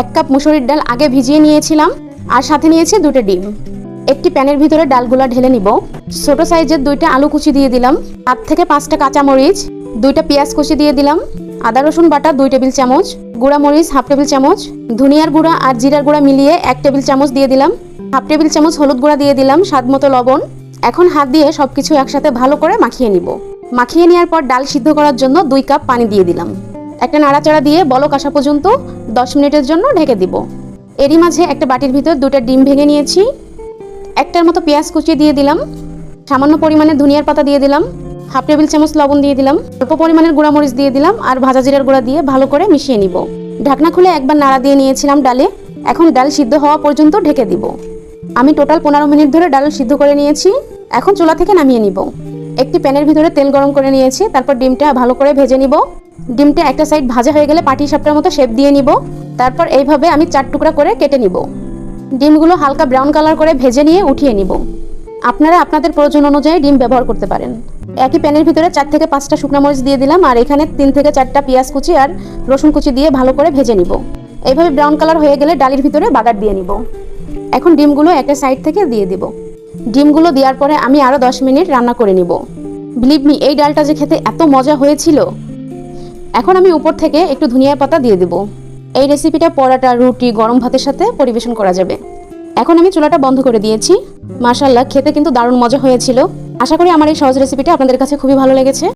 এক কাপ মুসুরির ডাল আগে ভিজিয়ে নিয়েছিলাম, আর সাথে নিয়েছি দুটো ডিম। একটি প্যানের ভিতরে ডালগুলা ঢেলে নিব। ছোট সাইজের দুইটা আলু কুচি দিয়ে দিলাম। আট থেকে পাঁচটা কাঁচামরিচ, দুইটা পেঁয়াজ কুচি দিয়ে দিলাম। আদা, রসুন বাটা, দুই টেবিল চামচ। গুঁড়া মরিচ হাফ টেবিল চামচ। ধনিয়ার গুঁড়া আর জিরার গুঁড়া মিলিয়ে এক টেবিল চামচ দিয়ে দিলাম। হাফ টেবিল চামচ হলুদ গুঁড়া দিয়ে দিলাম স্বাদ মতো লবণ। এখন হাত দিয়ে সবকিছু একসাথে ভালো করে মাখিয়ে নিব। মাখিয়ে নেওয়ার পর ডাল সিদ্ধ করার জন্য দুই কাপ পানি দিয়ে দিলাম। একটা নাড়াচাড়া দিয়ে বলক আসা পর্যন্ত দশ মিনিটের জন্য ঢেকে দিব। এরই মাঝে একটা বাটির ভিতর দুটো ডিম ভেঙে নিয়েছি। একটার মতো পেঁয়াজ কুচিয়ে দিয়ে দিলাম। সামান্য পরিমাণে ধনিয়ার পাতা দিয়ে দিলাম। হাফ টেবিল চামচ লবণ দিয়ে দিলাম। অল্প পরিমাণের গুঁড়া মরিচ দিয়ে দিলাম আর ভাজা জিরার গুঁড়া দিয়ে ভালো করে মিশিয়ে নিব। ঢাকনা খুলে একবার নাড়া দিয়ে নিয়েছিলাম ডালে। এখন ডাল সিদ্ধ হওয়া পর্যন্ত ঢেকে দিব। আমি টোটাল পনেরো মিনিট ধরে ডাল সিদ্ধ করে নিয়েছি। এখন চুলা থেকে নামিয়ে নিব। একটি প্যানের ভিতরে তেল গরম করে নিয়েছি। তারপর ডিমটা ভালো করে ভেজে নিব। ডিমটা একটা সাইড ভাজা হয়ে গেলে পাটি সাপটার মতো শেপ দিয়ে নিব। তারপর এইভাবে আমি চার টুকরা করে কেটে নিব। ডিমগুলো হালকা ব্রাউন কালার করে ভেজে নিয়ে উঠিয়ে নিব। আপনারা আপনাদের প্রয়োজন অনুযায়ী ডিম ব্যবহার করতে পারেন। একই প্যানের ভিতরে চার থেকে পাঁচটা শুকনো মরিচ দিয়ে দিলাম আর এখানে তিন থেকে চারটা পেঁয়াজ কুচি আর রসুন কুচি দিয়ে ভালো করে ভেজে নিব। এইভাবে ব্রাউন কালার হয়ে গেলে ডালির ভিতরে বাগার দিয়ে নিব। এখন ডিমগুলো একটা সাইড থেকে দিয়ে দিব। ডিমগুলো দেওয়ার পরে আমি আরও দশ মিনিট রান্না করে নিব। বিলিভ মি এই ডালটা যে খেতে এত মজা হয়েছিল এখন আমি উপর থেকে একটু ধনিয়া পাতা দিয়ে দেব। এই রেসিপিটা পরাটা, রুটি, গরম ভাতের সাথে পরিবেশন করা যাবে। এখন আমি চুলাটা বন্ধ করে দিয়েছি। মাশাল্লাহ খেতে কিন্তু দারুণ মজা হয়েছিল। আশা করি আমার এই সহজ রেসিপিটা আপনাদের কাছে খুবই ভালো লেগেছে।